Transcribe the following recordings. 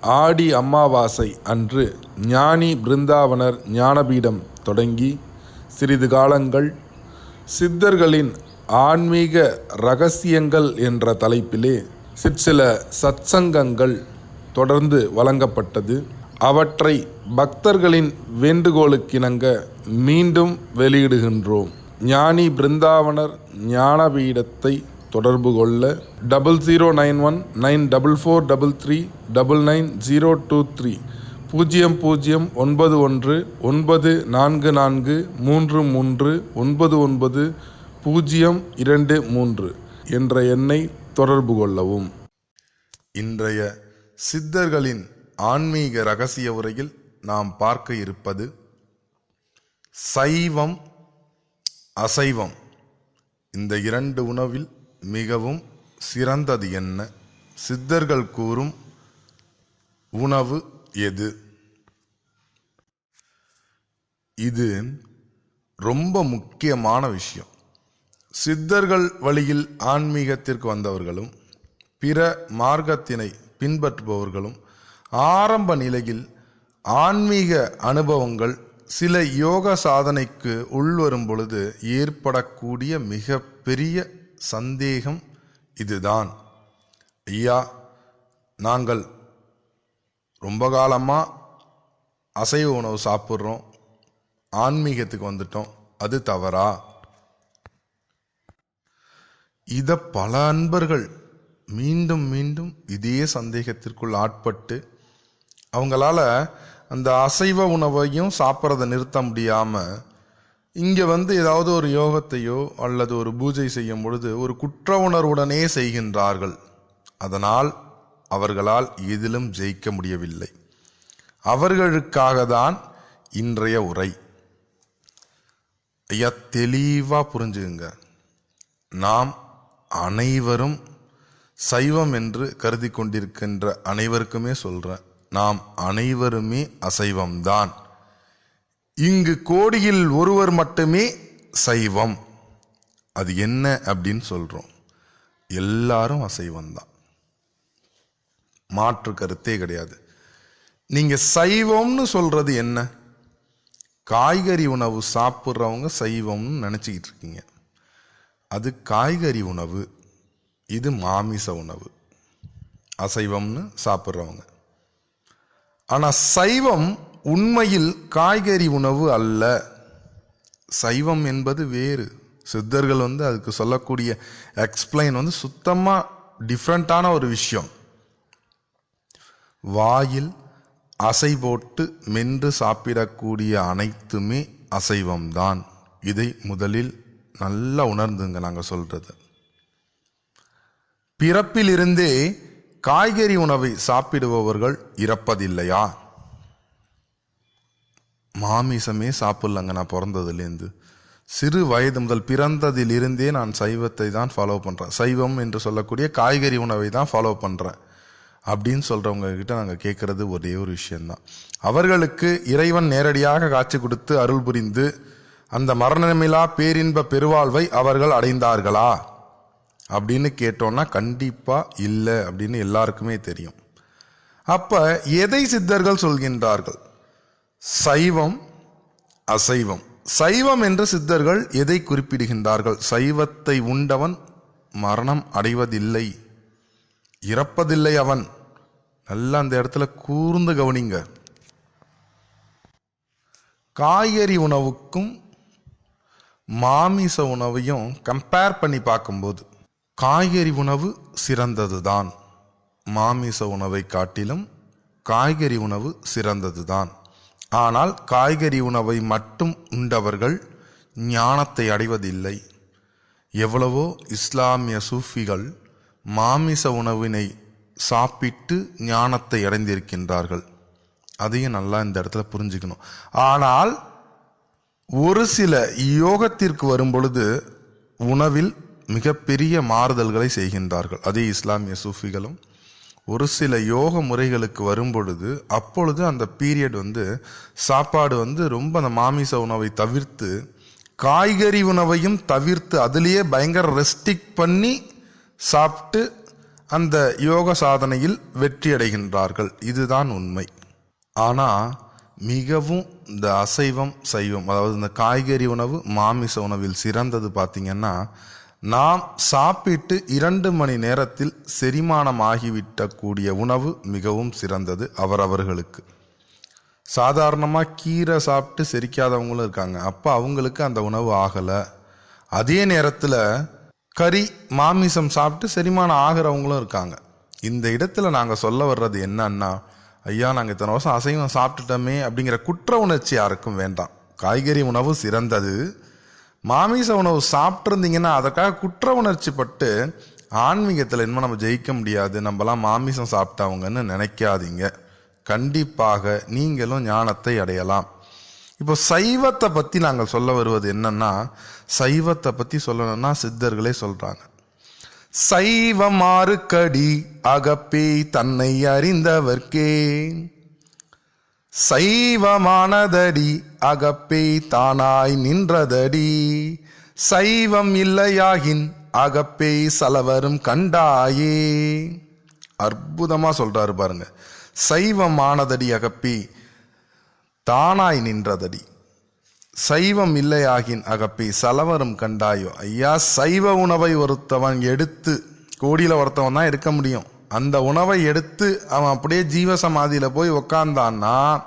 ஆடி அமாவாசை அன்று ஞானி பிருந்தாவனர் ஞானபீடம் தொடங்கி சிறிது காலங்கள் சித்தர்களின் ஆன்மீக ரகசியங்கள் என்ற தலைப்பிலே சிற்சில சத்சங்கங்கள் தொடர்ந்து வழங்கப்பட்டது. அவற்றை பக்தர்களின் வேண்டுகோளுக்கிணங்க மீண்டும் வெளியிடுகின்றோம். ஞானி பிருந்தாவனர் ஞானபீடத்தை தொடர்பு கொள்ள double zero nine one nine double four double three double nine zero two three பூஜ்ஜியம் பூஜ்ஜியம் ஒன்பது ஒன்று ஒன்பது நான்கு நான்கு மூன்று மூன்று ஒன்பது ஒன்பது பூஜ்ஜியம் இரண்டு மூன்று என்ற எண்ணை தொடர்பு கொள்ளவும். இன்றைய சித்தர்களின் ஆன்மீக ரகசிய உரையில் நாம் பார்க்க இருப்பது சைவம் அசைவம். இந்த இரண்டு உணவில் மிகவும் சிறந்தது என்ன? சித்தர்கள் கூறும் உணவு எது? இது ரொம்ப முக்கியமான விஷயம். சித்தர்கள் வழியில் ஆன்மீகத்திற்கு வந்தவர்களும் பிற மார்க்கத்தினை பின்பற்றுபவர்களும் ஆரம்ப நிலையில் ஆன்மீக அனுபவங்கள் சில யோக சாதனைக்கு உள்வரும் பொழுது ஏற்படக்கூடிய மிக பெரிய சந்தேகம் இதுதான். ஐயா நாங்கள் ரொம்ப காலமாக அசைவ உணவு சாப்பிட்றோம். ஆன்மீகத்துக்கு வந்துட்டோம். அது தவறா? இதை பல அன்பர்கள் மீண்டும் மீண்டும் இதே சந்தேகத்திற்குள் ஆட்பட்டு அவங்களால அந்த அசைவ உணவையும் சாப்பிட்றத நிறுத்த முடியாமல் இங்கே வந்து ஏதாவது ஒரு யோகத்தையோ அல்லது ஒரு பூஜை செய்யும் பொழுது ஒரு குற்ற உணர்வுடனே செய்கின்றார்கள். அதனால் அவர்களால் எதிலும் ஜெயிக்க முடியவில்லை. அவர்களுக்காக தான் இன்றைய உரை. ஐயா தெளிவாக புரிஞ்சுங்க நாம் அனைவரும் சைவம் என்று கருதி கொண்டிருக்கின்ற அனைவருக்குமே சொல்கிறேன் நாம் அனைவருமே அசைவம்தான். இங்கு கோடியில் ஒருவர் மட்டுமே சைவம். அது என்ன அப்படின்னு சொல்றோம். எல்லாரும் அசைவம்தான் மாற்று கருத்தே கிடையாது. நீங்க சைவம்னு சொல்றது என்ன? காய்கறி உணவு சாப்பிட்றவங்க சைவம்னு நினச்சிக்கிட்டு இருக்கீங்க. அது காய்கறி உணவு இது மாமிச உணவு. அசைவம்னு சாப்பிட்றவங்க. ஆனா சைவம் உண்மையில் காய்கறி உணவு அல்ல. சைவம் என்பது வேறு. சித்தர்கள் வந்து அதுக்கு சொல்லக்கூடிய எக்ஸ்பிளைன் வந்து சுத்தமாக டிஃப்ரெண்ட்டான ஒரு விஷயம். வாயில் அசை போட்டு மென்று சாப்பிடக்கூடிய அனைத்துமே அசைவம்தான். இதை முதலில் நல்லா உணர்ந்துங்க நாங்கள் சொல்கிறது பிறப்பிலிருந்தே காய்கறி உணவை சாப்பிடுபவர்கள் இறப்பதில்லையா? மாமிசமே சாப்பிட்லங்க நான் பிறந்ததுலேருந்து. சிறு வயது முதல் பிறந்ததிலிருந்தே நான் சைவத்தை தான் ஃபாலோ பண்ணுறேன் சைவம் என்று சொல்லக்கூடிய காய்கறி உணவை தான் ஃபாலோ பண்ணுறேன் அப்படின்னு சொல்கிறவங்க கிட்ட நாங்கள் கேட்குறது ஒரே ஒரு விஷயந்தான் அவர்களுக்கு இறைவன் நேரடியாக காட்சி கொடுத்து அருள் புரிந்து அந்த மரணமிலா பேரின்ப பெருவாழ்வை அவர்கள் அடைந்தார்களா? அப்படின்னு கேட்டோன்னா கண்டிப்பாக இல்லை அப்படின்னு எல்லாருக்குமே தெரியும். அப்போ எதை சித்தர்கள் சொல்கின்றார்கள்? சைவம் அசைவம். சைவம் என்று சித்தர்கள் எதை குறிப்பிடுகின்றார்கள்? சைவத்தை உண்டவன் மரணம் அடைவதில்லை இறப்பதில்லை அவன். நல்லா அந்த இடத்துல கூர்ந்து கவனிங்க. காய்கறி உணவுக்கும் மாமிச உணவையும் கம்பேர் பண்ணி பார்க்கும்போது காய்கறி உணவு சிறந்ததுதான். மாமிச உணவை காட்டிலும் காய்கறி உணவு சிறந்ததுதான். ஆனால் காய்கறி உணவை மட்டும் உண்டவர்கள் ஞானத்தை அடைவதில்லை. எவ்வளவோ இஸ்லாமிய சூஃபிகள் மாமிச உணவினை சாப்பிட்டு ஞானத்தை அடைந்திருக்கின்றார்கள். அதையும் நல்லா இந்த இடத்துல புரிஞ்சுக்கணும். ஆனால் ஒரு சில யோகத்திற்கு வரும்பொழுது உணவில் மிகப்பெரிய மாறுதல்களை செய்கின்றார்கள். அதே இஸ்லாமிய சூஃபிகளும் ஒரு சில யோக முறைகளுக்கு வரும்பொழுது அப்பொழுது அந்த பீரியட் வந்து சாப்பாடு வந்து ரொம்ப அந்த மாமிச உணவை தவிர்த்து காய்கறி உணவையும் தவிர்த்து அதுலேயே பயங்கர ரெஸ்டிக் பண்ணி சாப்பிட்டு அந்த யோக சாதனையில் வெற்றி அடைகின்றார்கள். இதுதான் உண்மை. ஆனால் மிகவும் இந்த அசைவம் சைவம் அதாவது இந்த காய்கறி உணவு மாமிச உணவில் சிறந்தது பார்த்திங்கன்னா நாம் சாப்பிட்டு இரண்டு மணி நேரத்தில் செரிமானம் ஆகிவிட்டக்கூடிய உணவு மிகவும் சிறந்தது அவரவர்களுக்கு சாதாரணமாக கீரை சாப்பிட்டு செரிக்காதவங்களும் இருக்காங்க. அப்போ அவங்களுக்கு அந்த உணவு ஆகலை. அதே நேரத்தில் கறி மாமிசம் சாப்பிட்டு செரிமானம் ஆகிறவங்களும் இருக்காங்க. இந்த இடத்துல நாங்கள் சொல்ல வர்றது என்னன்னா ஐயா நாங்கள் இத்தனை வருஷம் அசைவம் சாப்பிட்டுட்டோமே அப்படிங்கிற குற்ற உணர்ச்சி யாருக்கும் வேண்டாம். காய்கறி உணவு சிறந்தது. மாமிச உணவு சாப்பிட்ருந்தீங்கன்னா அதற்காக குற்ற உணர்ச்சி பட்டு ஆன்மீகத்தில் இன்னும் நம்ம ஜெயிக்க முடியாது. நம்மலாம் மாமிசம் சாப்பிட்டவங்கன்னு நினைக்காதீங்க. கண்டிப்பாக நீங்களும் ஞானத்தை அடையலாம். இப்போ சைவத்தை பற்றி நாங்கள் சொல்ல வருவது என்னன்னா சைவத்தை பற்றி சொல்லணும்னா சித்தர்களே சொல்கிறாங்க சைவமாறுக்கடி அகப்பே தன்னை அறிந்தவர்க்கே. சைவமானதடி அகப்பே தானாய் நின்றதடி. சைவம் இல்லையாகின் அகப்பே சலவரும் கண்டாயே. அற்புதமா சொல்றாரு பாருங்க. சைவமானதடி அகப்பி தானாய் நின்றதடி. சைவம் இல்லையாகின் அகப்பி சலவரும் கண்டாயோ. ஐயா சைவ உணவை ஒருத்தவன் எடுத்து கோடியில ஒருத்தவன் தான் எடுக்க முடியும். அந்த உணவை எடுத்து அவன் அப்படியே ஜீவசமாதியில் போய் உக்காந்தான்னா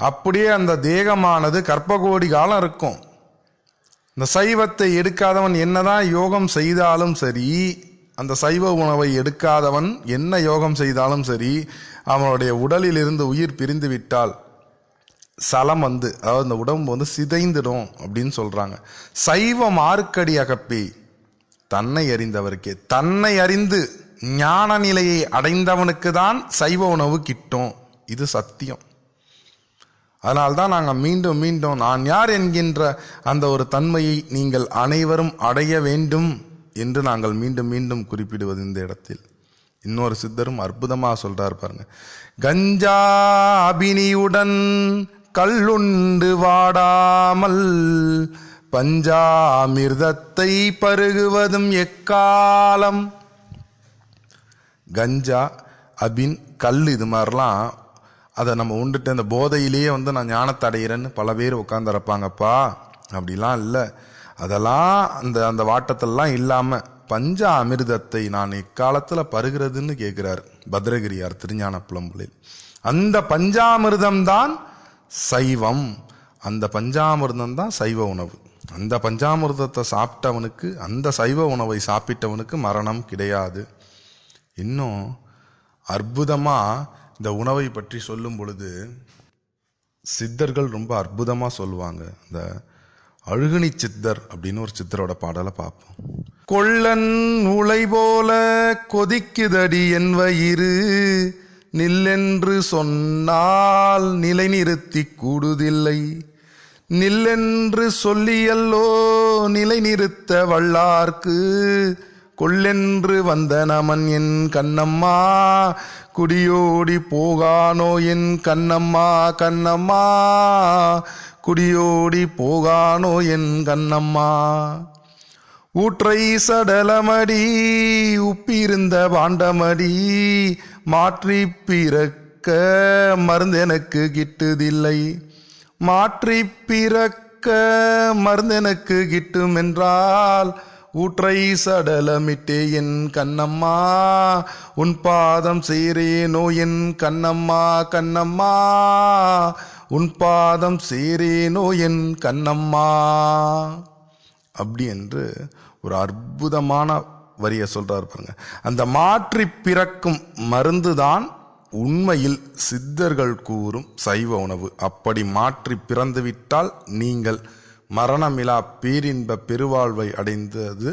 அப்படியே அந்த தேகமானது கற்பகோடி காலம் இருக்கும். இந்த சைவத்தை எடுக்காதவன் என்னதான் யோகம் செய்தாலும் சரி அந்த சைவ உணவை எடுக்காதவன் என்ன யோகம் செய்தாலும் சரி அவனுடைய உடலில் இருந்து உயிர் பிரிந்து விட்டால் சலம் வந்து அதாவது இந்த உடம்பு வந்து சிதைந்துடும் அப்படின்னு சொல்கிறாங்க சைவம் மார்க்கடி அகப்பி தன்னை அறிந்தவருக்கே தன்னை அறிந்து ஞான நிலையை அடைந்தவனுக்கு தான் சைவ உணவு கிட்டும். இது சத்தியம். அதனால்தான் நாங்கள் மீண்டும் மீண்டும் நான் யார் என்கின்ற அந்த ஒரு தன்மையை நீங்கள் அனைவரும் அடைய வேண்டும் என்று நாங்கள் மீண்டும் மீண்டும் குறிப்பிடுவது இந்த இடத்தில். இன்னொரு சித்தரும் அற்புதமாக சொல்றார் பாருங்க. கஞ்சா அபினியுடன் கல்லுண்டு வாடாமல் பஞ்சாமிர்தத்தை பருகுவதும் எக்காலம் கஞ்சா அபின் கல் இது மாதிரிலாம் அதை நம்ம உண்டுட்டு அந்த போதையிலேயே வந்து நான் ஞானத்தை அடைகிறேன்னு பல பேர் உட்காந்துருப்பாங்கப்பா அப்படிலாம் இல்லை. அதெல்லாம் அந்த அந்த வாட்டத்தெல்லாம் இல்லாமல் பஞ்ச அமிர்தத்தை நான் இக்காலத்தில் பருகிறதுன்னு கேட்குறாரு பத்ரகிரியார் திருஞான புலம்புலில் அந்த பஞ்சாமிர்தம் தான் சைவம். அந்த பஞ்சாமிர்தம் தான் சைவ உணவு. அந்த பஞ்சாமிர்தத்தை சாப்பிட்டவனுக்கு அந்த சைவ உணவை சாப்பிட்டவனுக்கு மரணம் கிடையாது. இன்னும் அற்புதமாக இந்த உணவை பற்றி சொல்லும் பொழுது சித்தர்கள் ரொம்ப அற்புதமாக சொல்லுவாங்க. இந்த அழுகுனி சித்தர் அப்படின்னு ஒரு சித்தரோட பாடலை பார்ப்போம். கொள்ளன் உலை போல கொதிக்குதடி என் வயிறு நில்லென்று சொன்னால் நிலை நிறுத்தி கூடுதில்லை. நில்லென்று சொல்லியல்லோ நிலை நிறுத்த வல்லார்க்கு கொள்ளென்று வந்த நமன் என் கண்ணம்மா குடியோடி போகானோ என் கண்ணம்மா கண்ணம்மா குடியோடி போகானோ என் கண்ணம்மா. ஊற்றை சடலமடி உப்பிருந்த பாண்டமடி மாற்றி பிறக்க மருந்து எனக்கு கிட்டுதில்லை. மாற்றி பிறக்க மருந்து எனக்கு கிட்டும் என்றால் ஊற்றை சடலமிட்டே என் கண்ணம்மா உன் பாதம் சேரேனோ என் கண்ணம்மா கண்ணம்மா. உன் பாதம் சேரேனோ என் கண்ணம்மா. அப்படி என்று ஒரு அற்புதமான வரியை சொல்றாரு பாருங்க. அந்த மாற்றி பிறக்கும் மருந்துதான் உண்மையில் சித்தர்கள் கூறும் சைவ உணவு. அப்படி மாற்றி பிறந்துவிட்டால் நீங்கள் மரணமிலா பேரின்ப பெருவாழ்வை அடைந்தது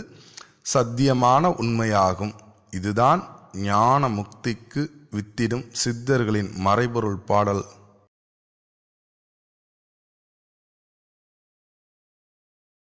சத்தியமான உண்மையாகும். இதுதான் ஞான முக்திக்கு வித்திடும் சித்தர்களின் மறைபொருள் பாடல்.